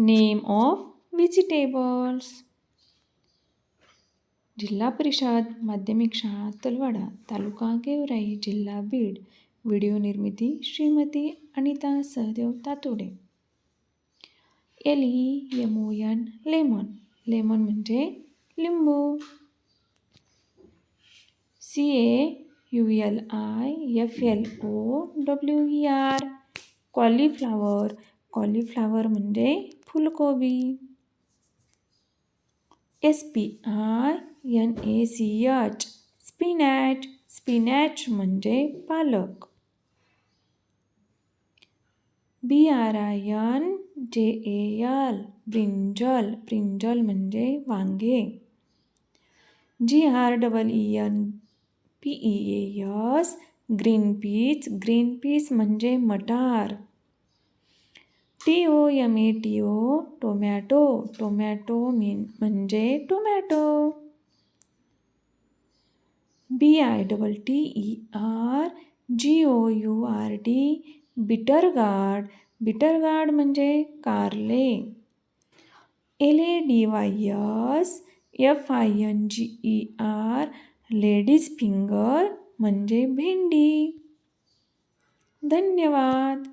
Name of vegetables. जिल्हा परिषद माध्यमिक शाळा तलवाडा तालुका गेवराई जिल्हा बीड. व्हिडिओ निर्मिती Shrimati Anita Sahadev Tatode. L E M O N lemon. Lemon म्हणजे लिंबू. C A U L I F L O W E R. Cauliflower cauliflower म्हणजे फुलकोबी. S P I N A C H spinach spinach म्हणजे पालक. B R I N J A L brinjal brinjal म्हणजे वांगे. G R double E N P E S green peas green peas म्हणजे मटार. T O M A T O tomato tomato mean म्हणजे tomato. B I double T E R G O U R D bitter gourd. Bitter gourd म्हणजे कारले. L A D Y S F I N G E R ladies finger म्हणजे भेंडी. धन्यवाद.